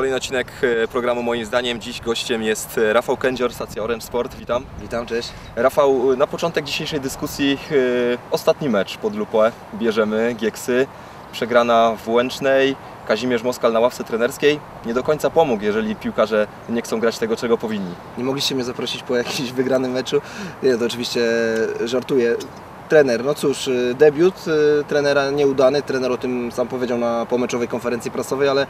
Kolejny odcinek e, programu moim zdaniem. Dziś gościem jest e, Rafał Kędzior, stacja Orange Sport. Witam. Witam, cześć. Rafał, e, na początek dzisiejszej dyskusji ostatni mecz pod lupę bierzemy, Gieksy. Przegrana w Łęcznej, Kazimierz Moskal na ławce trenerskiej. Nie do końca pomógł, jeżeli piłkarze nie chcą grać tego, czego powinni. Nie mogliście mnie zaprosić po jakimś wygranym meczu? Nie, to oczywiście żartuję. Trener, no cóż, debiut trenera nieudany, trener o tym sam powiedział na pomeczowej konferencji prasowej, ale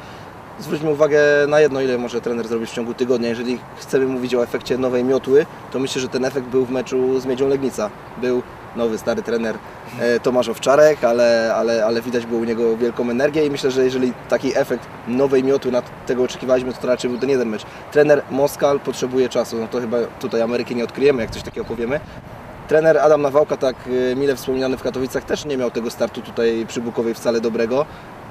zwróćmy uwagę na jedno, ile może trener zrobić w ciągu tygodnia. Jeżeli chcemy mówić o efekcie nowej miotły, to myślę, że ten efekt był w meczu z Miedzią Legnica. Był nowy, stary trener e, Tomasz Owczarek, ale, ale, ale widać było u niego wielką energię i myślę, że jeżeli taki efekt nowej miotły, na tego oczekiwaliśmy, to raczej był ten jeden mecz. Trener Moskal potrzebuje czasu, no to chyba tutaj Ameryki nie odkryjemy, jak coś takiego powiemy. Trener Adam Nawałka, tak e, mile wspomniany w Katowicach, też nie miał tego startu tutaj przy Bukowej wcale dobrego.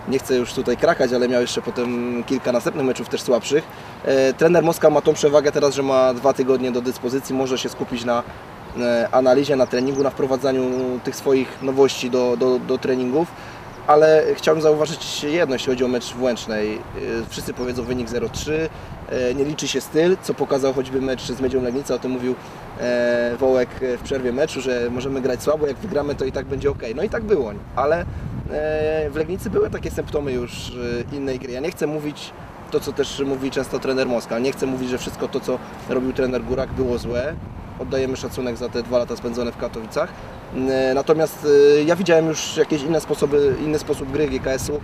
Nie chcę już tutaj krakać, ale miał jeszcze potem kilka następnych meczów też słabszych. E, trener Moskal ma tą przewagę teraz, że ma dwa tygodnie do dyspozycji, może się skupić na e, analizie, na treningu, na wprowadzaniu tych swoich nowości do, do, do treningów. Ale chciałbym zauważyć jedno, jeśli chodzi o mecz w Łęcznej. E, Wszyscy powiedzą wynik 0-3, e, nie liczy się styl, co pokazał choćby mecz z Miedzią Legnica, o tym mówił Wołek w przerwie meczu, że możemy grać słabo, jak wygramy to i tak będzie ok. No i tak było, ale w Legnicy były takie symptomy już e, innej gry. Ja nie chcę mówić to, co też mówi często trener Moskal, nie chcę mówić, że wszystko to, co robił trener Górak było złe. Oddajemy szacunek za te dwa lata spędzone w Katowicach. E, Natomiast e, ja widziałem już jakieś inne sposoby, inny sposób gry GKS-u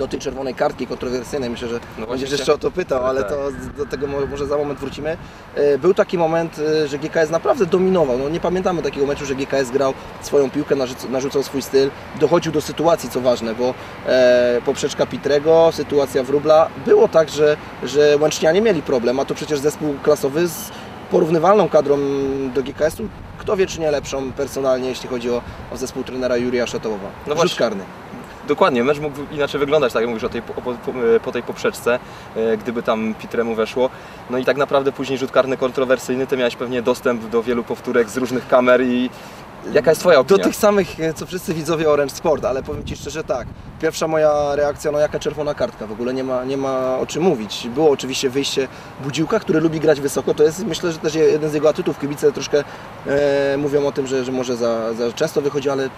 do tej czerwonej kartki kontrowersyjnej. Myślę, że No będziesz jeszcze o to pytał, ale Tak. to do tego mo- może za moment wrócimy. E, Był taki moment, e, że GKS naprawdę dominował. No, nie pamiętamy takiego meczu, że GKS grał swoją piłkę, narzuc- narzucał swój styl, dochodził do sytuacji, co ważne, bo e, poprzeczka Pitrego, sytuacja Wróbla. Było tak, że, że Łęcznianie mieli problem, a to przecież zespół klasowy z porównywalną kadrą do GKS-u. Kto wie, czy nie lepszą personalnie, jeśli chodzi o, o zespół trenera Jurija Szatowowa. No Rzut karny. Dokładnie, mecz mógł inaczej wyglądać, tak jak mówisz o tej, po, po, po tej poprzeczce, e, gdyby tam Pitremu weszło. No i tak naprawdę później rzut karny kontrowersyjny, ty miałeś pewnie dostęp do wielu powtórek z różnych kamer i jaka jest twoja Do opinia? tych samych, e, co wszyscy widzowie Orange Sport, ale powiem Ci szczerze tak. Pierwsza moja reakcja, no jaka czerwona kartka, w ogóle nie ma, nie ma o czym mówić. Było oczywiście wyjście Budziłka, który lubi grać wysoko, to jest myślę, że też jeden z jego atutów. Kibice troszkę e, mówią o tym, że, że może za, za często wychodzi, ale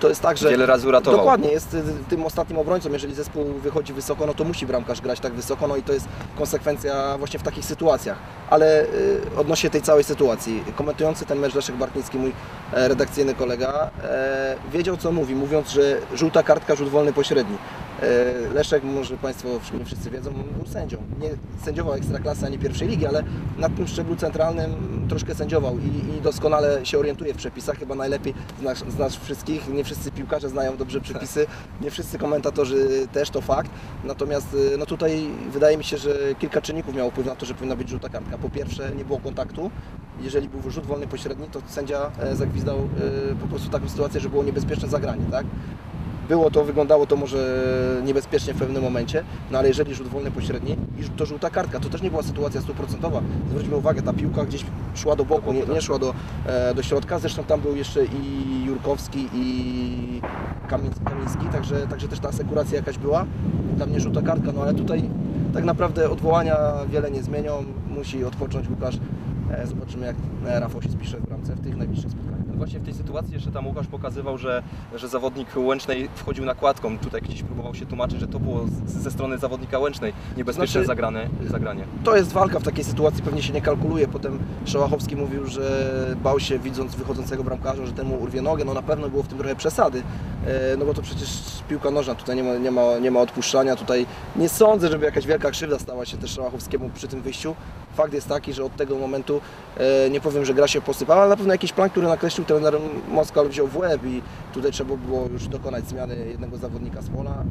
to jest tak, że... Wiele razy uratował. Dokładnie, jest y, tym ostatnim obrońcą. Jeżeli zespół wychodzi wysoko, no to musi bramkarz grać tak wysoko, no i to jest konsekwencja właśnie w takich sytuacjach. Ale y, odnośnie tej całej sytuacji, komentujący ten mecz Leszek Bartnicki, mój e, redakcyjny kolega, e, wiedział co mówi, mówiąc, że żółta kartka, rzut wolny pośredni. E, Leszek, może Państwo nie wszyscy wiedzą, był sędzią. Nie sędziował Ekstraklasy ani pierwszej ligi, ale na tym szczeblu centralnym troszkę sędziował i, i doskonale się orientuje w przepisach, chyba najlepiej znasz, znasz wszystkich, nie wszyscy piłkarze znają dobrze przepisy, nie wszyscy komentatorzy też, to fakt. Natomiast y, no tutaj wydaje mi się, że kilka czynników miało wpływ na to, że powinna być żółta kartka. Po pierwsze nie było kontaktu, jeżeli był rzut wolny pośredni, to sędzia e, zagwizdał e, po prostu taką sytuację, że było niebezpieczne zagranie, tak? Było to, wyglądało to może niebezpiecznie w pewnym momencie, no ale jeżeli rzut wolny pośredni i to żółta kartka, to też nie była sytuacja stuprocentowa. Zwróćmy uwagę, ta piłka gdzieś szła do boku, nie, nie szła do, e, do środka. Zresztą tam był jeszcze i Jurkowski i Kamiński, także, także też ta asekuracja jakaś była. Dla mnie żółta kartka, no ale tutaj tak naprawdę odwołania wiele nie zmienią. Musi odpocząć Łukasz. E, Zobaczymy jak Rafał się spisze w bramce w tych najbliższych spotkaniach. Właśnie w tej sytuacji jeszcze tam Łukasz pokazywał, że, że zawodnik Łęcznej wchodził nakładką. Tutaj gdzieś próbował się tłumaczyć, że to było z, ze strony zawodnika Łęcznej niebezpieczne Znaczy- zagrane, zagranie. To jest walka w takiej sytuacji, pewnie się nie kalkuluje. Potem Szałachowski mówił, że bał się widząc wychodzącego bramkarza, że temu urwie nogę. No na pewno było w tym trochę przesady, e, no bo to przecież piłka nożna, tutaj nie ma, nie ma, nie ma odpuszczania. Tutaj nie sądzę, żeby jakaś wielka krzywda stała się też Szałachowskiemu przy tym wyjściu. Fakt jest taki, że od tego momentu e, nie powiem, że gra się posypała, ale na pewno jakiś plan, który nakreślił trener Moskal wziął w łeb i tutaj trzeba było już dokonać zmiany jednego zawodnika z pola. E,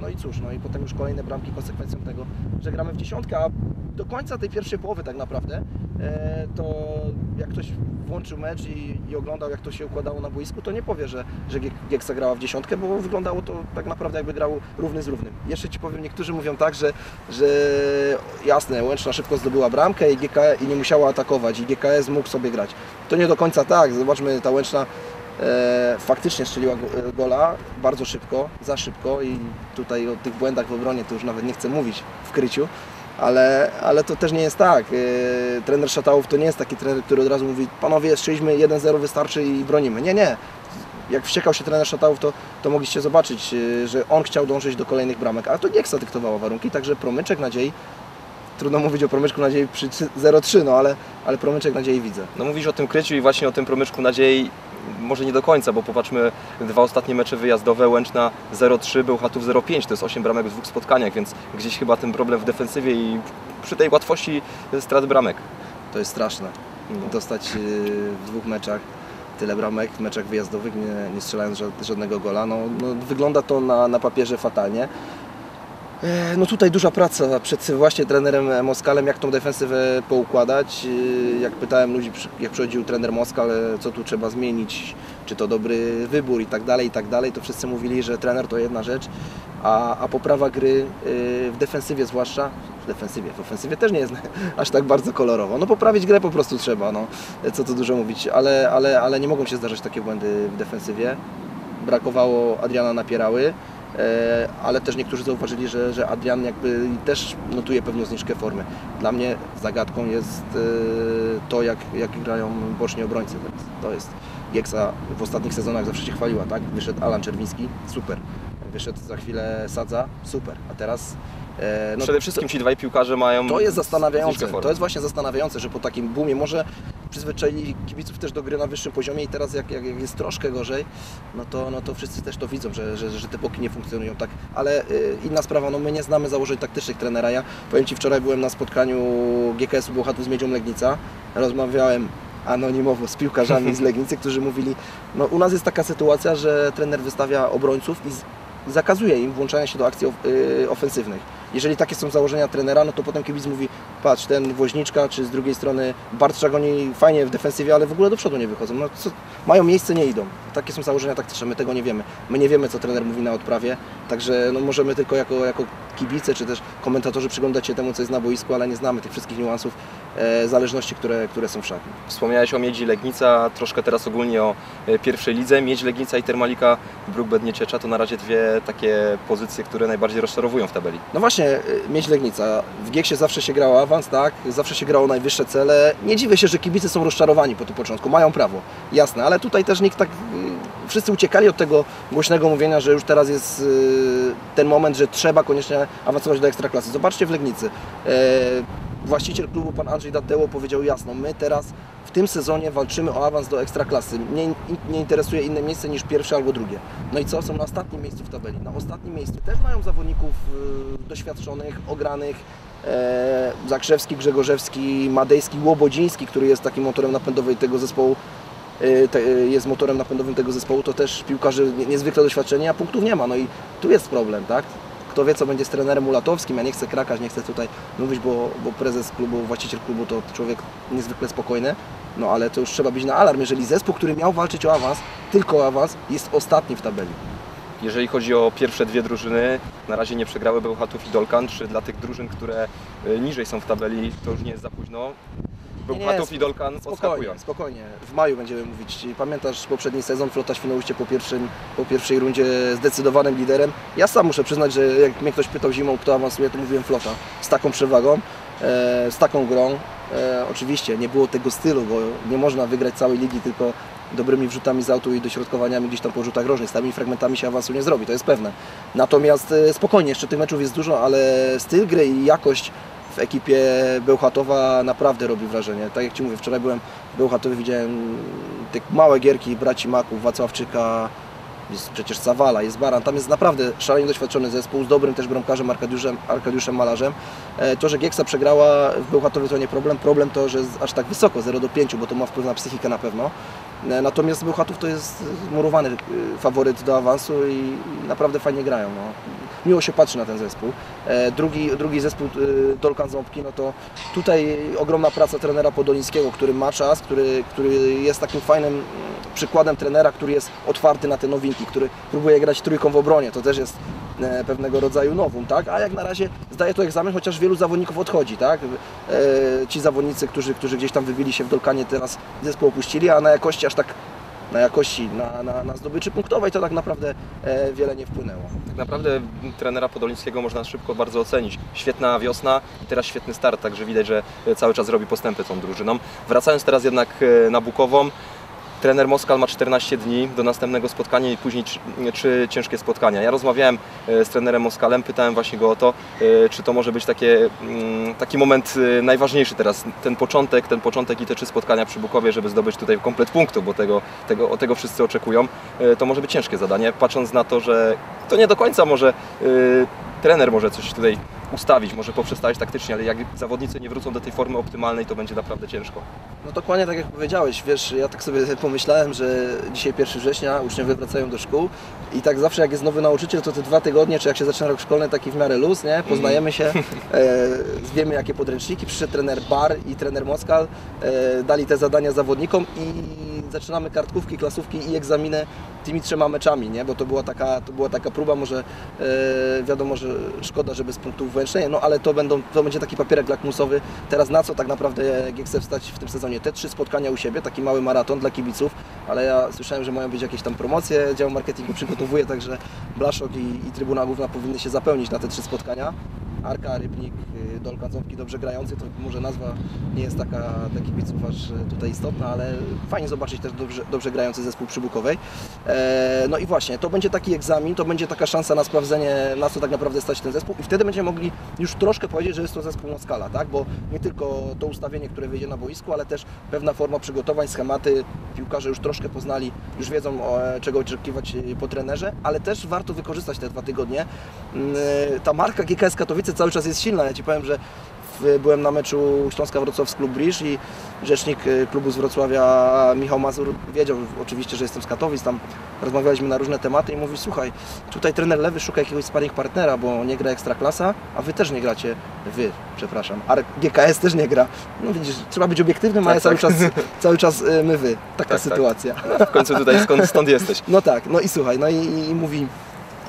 no i cóż, no i potem już kolejne bramki konsekwencją tego, że gramy w dziesiątkę, a do końca tej pierwszej połowy tak naprawdę, to jak ktoś włączył mecz i, i oglądał jak to się układało na boisku, to nie powie, że, że Giek- Gieksa grała w dziesiątkę, bo wyglądało to tak naprawdę jakby grał równy z równym. Jeszcze Ci powiem, niektórzy mówią tak, że, że jasne, Łęczna szybko zdobyła bramkę i, GK, i nie musiała atakować i GKS mógł sobie grać. To nie do końca tak, zobaczmy, ta Łęczna e, faktycznie strzeliła go- e, gola bardzo szybko, za szybko i tutaj o tych błędach w obronie to już nawet nie chcę mówić w kryciu, ale, ale to też nie jest tak. E, trener Szatałów to nie jest taki trener, który od razu mówi panowie strzeliśmy 1-0 wystarczy i bronimy. Nie, nie. Jak wściekał się trener Szatałów, to, to mogliście zobaczyć, e, że on chciał dążyć do kolejnych bramek, a to Gieksa dyktowała warunki, także promyczek nadziei trudno mówić o promyczku nadziei przy 0-3, no ale, ale promyczek nadziei widzę. No mówisz o tym kryciu i właśnie o tym promyczku nadziei, może nie do końca, bo popatrzmy, dwa ostatnie mecze wyjazdowe, Łęczna 0-3, Bełchatów 0-5, to jest 8 bramek w dwóch spotkaniach, więc gdzieś chyba ten problem w defensywie i przy tej łatwości strat bramek. To jest straszne. Dostać yy, w dwóch meczach tyle bramek, w meczach wyjazdowych, nie, nie strzelając ża- żadnego gola. No, no, wygląda to na, na papierze fatalnie. E, No tutaj duża praca przed właśnie trenerem Moskalem, jak tą defensywę poukładać. E, Jak pytałem ludzi, jak przychodził trener Moskal, e, co tu trzeba zmienić, czy to dobry wybór i tak dalej, i tak dalej, to wszyscy mówili, że trener to jedna rzecz, a, a poprawa gry e, w defensywie zwłaszcza, w defensywie, w ofensywie też nie jest aż tak bardzo kolorowo. No poprawić grę po prostu trzeba, no, co tu dużo mówić, ale, ale, ale nie mogą się zdarzać takie błędy w defensywie. Brakowało Adriana Napierały. E, ale też niektórzy zauważyli, że, że Adrian jakby też notuje pewną zniżkę formy. Dla mnie zagadką jest e, to, jak, jak grają boczni obrońcy. To jest Gieksa w ostatnich sezonach zawsze się chwaliła, tak? Wyszedł Alan Czerwiński, super. Wyszedł za chwilę Sadza, super. A teraz no, Przede wszystkim ci dwaj piłkarze mają to jest zastanawiające. To jest właśnie zastanawiające, że po takim boomie może przyzwyczaili kibiców też do gry na wyższym poziomie i teraz jak, jak jest troszkę gorzej, no to, no to wszyscy też to widzą, że, że, że te boki nie funkcjonują tak. Ale y, inna sprawa, no my nie znamy założeń taktycznych trenera. Ja powiem Ci, wczoraj byłem na spotkaniu GKS-u Bełchatów z Miedzią Legnica. Rozmawiałem anonimowo z piłkarzami z Legnicy, którzy mówili, no u nas jest taka sytuacja, że trener wystawia obrońców i zakazuje im włączania się do akcji y, ofensywnych. Jeżeli takie są założenia trenera, no to potem kibic mówi, patrz, ten Woźniczka, czy z drugiej strony Bartrzak, oni fajnie w defensywie, ale w ogóle do przodu nie wychodzą. No, co, mają miejsce, nie idą. Takie są założenia taktyczne, my tego nie wiemy. My nie wiemy, co trener mówi na odprawie, także no, możemy tylko jako, jako kibice, czy też komentatorzy przyglądać się temu, co jest na boisku, ale nie znamy tych wszystkich niuansów, e, zależności, które, które są w. Wspomniałeś o Miedzi Legnica, troszkę teraz ogólnie o e, pierwszej lidze. Miedź Legnica i Termalika Bruk Bednieciecza to na razie dwie takie pozycje, które najbardziej rozczarowują w tabeli. No właśnie, y, Miedź Legnica. W Gieksie zawsze się grało awans, tak? Zawsze się grało najwyższe cele. Nie dziwię się, że kibice są rozczarowani po tym początku. Mają prawo, jasne, ale tutaj też nikt tak... Wszyscy uciekali od tego głośnego mówienia, że już teraz jest y, ten moment, że trzeba koniecznie awansować do Ekstraklasy. Zobaczcie w Legnicy. E, Właściciel klubu, pan Andrzej Dateło, powiedział jasno, my teraz w tym sezonie walczymy o awans do Ekstraklasy. Mnie nie interesuje inne miejsce niż pierwsze albo drugie. No i co? Są na ostatnim miejscu w tabeli. Na ostatnim miejscu też mają zawodników y, doświadczonych, ogranych. E, Zakrzewski, Grzegorzewski, Madejski, Łobodziński, który jest takim motorem napędowym tego zespołu. Te, y, jest motorem napędowym tego zespołu, to też piłkarzy nie- niezwykle doświadczeni, a punktów nie ma. No i tu jest problem, tak? Kto wie, co będzie z trenerem Ulatowskim. Ja nie chcę krakać, nie chcę tutaj mówić, bo, bo prezes klubu, właściciel klubu to człowiek niezwykle spokojny. No ale to już trzeba być na alarm, jeżeli zespół, który miał walczyć o awans, tylko o awans, jest ostatni w tabeli. Jeżeli chodzi o pierwsze dwie drużyny, na razie nie przegrały Bełchatów i Dolkan. Czy dla tych drużyn, które e, niżej są w tabeli, to już nie jest za późno? Nie, nie, i Dolkan. Spokojnie, spokojnie. W maju będziemy mówić. Pamiętasz poprzedni sezon, Flota Świnoujście po, pierwszym, po pierwszej rundzie zdecydowanym liderem. Ja sam muszę przyznać, że jak mnie ktoś pytał zimą, kto awansuje, to mówiłem Flota. Z taką przewagą, e, z taką grą. E, oczywiście nie było tego stylu, bo nie można wygrać całej ligi tylko dobrymi wrzutami z autu i dośrodkowaniami gdzieś tam po rzutach rożnych. Z tymi fragmentami się awansu nie zrobi, to jest pewne. Natomiast e, spokojnie, jeszcze tych meczów jest dużo, ale styl gry i jakość w ekipie Bełchatowa naprawdę robi wrażenie. Tak jak Ci mówię, wczoraj byłem w Bełchatowie, widziałem te małe gierki braci Maków, Wacławczyka, jest przecież Zawala, jest Baran. Tam jest naprawdę szalenie doświadczony zespół z dobrym też bramkarzem Arkadiuszem, Arkadiuszem Malarzem. E, To, że Gieksa przegrała w Bełchatowie to nie problem. Problem to, że jest aż tak wysoko, 0 do 5, bo to ma wpływ na psychikę na pewno. E, Natomiast Bełchatów to jest murowany y, faworyt do awansu i naprawdę fajnie grają. No. Miło się patrzy na ten zespół. E, Drugi, drugi zespół Dolkan Ząbki, no to tutaj ogromna praca trenera Podolińskiego, który ma czas, który, który jest takim fajnym mm, przykładem trenera, który jest otwarty na te nowinki, który próbuje grać trójką w obronie. To też jest e, pewnego rodzaju nowum, tak? A jak na razie zdaje to egzamin, chociaż wielu zawodników odchodzi, tak? E, Ci zawodnicy, którzy, którzy gdzieś tam wybili się w Dolkanie, teraz zespół opuścili, a na jakości aż tak na jakości, na, na, na zdobyczy punktowej, to tak naprawdę e, wiele nie wpłynęło. Tak naprawdę trenera Podolińskiego można szybko bardzo ocenić. Świetna wiosna i teraz świetny start, także widać, że cały czas robi postępy tą drużyną. Wracając teraz jednak e, na Bukową, trener Moskal ma 14 dni do następnego spotkania i później trzy, ciężkie spotkania. Ja rozmawiałem e, z trenerem Moskalem, pytałem właśnie go o to, e, czy to może być takie, mm, taki moment e, najważniejszy teraz, ten początek, ten początek i te trzy spotkania przy Bukowie, żeby zdobyć tutaj komplet punktów, bo tego, tego, tego wszyscy oczekują. To może być ciężkie zadanie, patrząc na to, że to nie do końca może trener może coś tutaj ustawić, może poprzestawić taktycznie, ale jak zawodnicy nie wrócą do tej formy optymalnej, to będzie naprawdę ciężko. No dokładnie tak jak powiedziałeś, wiesz, ja tak sobie pomyślałem, że dzisiaj 1 września uczniowie wracają do szkół i tak zawsze jak jest nowy nauczyciel, to te dwa tygodnie, czy jak się zaczyna rok szkolny, taki w miarę luz, nie? Poznajemy się, e, wiemy jakie podręczniki, przyszedł trener Bar i trener Moskal, e, dali te zadania zawodnikom i zaczynamy kartkówki, klasówki i egzaminy tymi trzema meczami, nie? Bo to była taka, to była taka próba, może e, wiadomo, że szkoda, że bez punktów wyłęczenia, no ale to, będą, to będzie taki papierek lakmusowy. Teraz na co tak naprawdę GX wstać w tym sezonie? Te trzy spotkania u siebie, taki mały maraton dla kibiców, ale ja słyszałem, że mają być jakieś tam promocje, dział marketingu przygotowuje, także Blaszok i, i Trybuna Główna powinny się zapełnić na te trzy spotkania. Arka, Rybnik, y, Dolka dobrze grający, to może nazwa nie jest taka dla kibiców aż y, tutaj istotna, ale fajnie zobaczyć też dobrze, dobrze grający zespół przybukowej. E, no i właśnie, to będzie taki egzamin, to będzie taka szansa na sprawdzenie, na co tak naprawdę stać ten zespół i wtedy będziemy mogli już troszkę powiedzieć, że jest to zespół Moskala, tak? Bo nie tylko to ustawienie, które wyjdzie na boisku, ale też pewna forma przygotowań, schematy, piłkarze już troszkę poznali, już wiedzą o, e, czego oczekiwać y, po trenerze, ale też warto wykorzystać te dwa tygodnie. Mm, Ta marka GKS Katowice cały czas jest silna, ja Ci powiem, że byłem na meczu Śląska Wrocław z klub Brisz i rzecznik y, klubu z Wrocławia Michał Mazur wiedział oczywiście, że jestem z Katowic, tam rozmawialiśmy na różne tematy i mówi słuchaj, tutaj trener Lewy szuka jakiegoś sparring partnera, bo nie gra Ekstraklasa, a Wy też nie gracie, Wy, przepraszam, a GKS też nie gra. No widzisz, trzeba być obiektywnym, Tak, ale cały tak. czas, cały czas my Wy, taka Tak, tak. sytuacja. W końcu tutaj skąd, stąd jesteś. No tak, no i słuchaj, no i, i mówi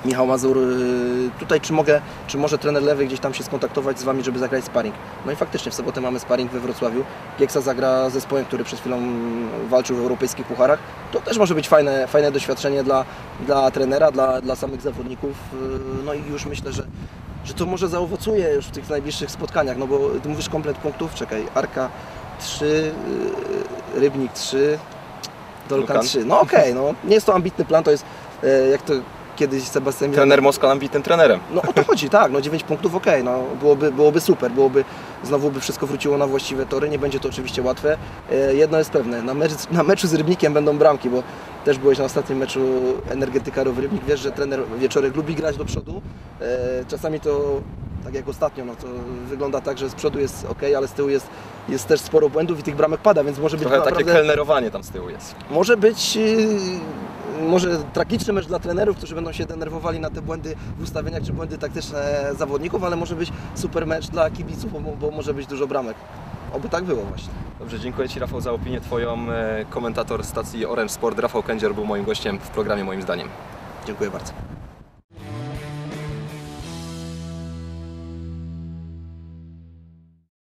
Michał Mazur, y, tutaj czy mogę, czy może trener Lewy gdzieś tam się skontaktować z Wami, żeby zagrać sparring. No i faktycznie w sobotę mamy sparring we Wrocławiu. Gieksa zagra z zespołem, który przed chwilą walczył w europejskich pucharach. To też może być fajne, fajne doświadczenie dla, dla trenera, dla, dla samych zawodników. Y, No i już myślę, że, że to może zaowocuje już w tych najbliższych spotkaniach, no bo Ty mówisz komplet punktów, czekaj, Arka 3, y, Rybnik 3, Dolkan Dolkan. 3. No okej, no nie jest to ambitny plan, to jest jak to kiedyś Sebastian Trener Moskal ambitnym trenerem. No o to chodzi, tak, no 9 punktów okej, no byłoby, byłoby super, byłoby, znowu by wszystko wróciło na właściwe tory, nie będzie to oczywiście łatwe. E, jedno jest pewne, na, mecz, na meczu z Rybnikiem będą bramki, bo też byłeś na ostatnim meczu Energetykarów Rybnik, wiesz, że trener Wieczorek lubi grać do przodu, e, czasami to tak jak ostatnio, no to wygląda tak, że z przodu jest ok, ale z tyłu jest, jest też sporo błędów i tych bramek pada, więc może być Trochę takie naprawdę... kelnerowanie tam z tyłu jest. Może być yy, może tragiczny mecz dla trenerów, którzy będą się denerwowali na te błędy w ustawieniach czy błędy taktyczne zawodników, ale może być super mecz dla kibiców, bo, bo może być dużo bramek. Oby tak było właśnie. Dobrze, dziękuję Ci Rafał za opinię Twoją. E, Komentator stacji Orange Sport Rafał Kędzier był moim gościem w programie moim zdaniem. Dziękuję bardzo.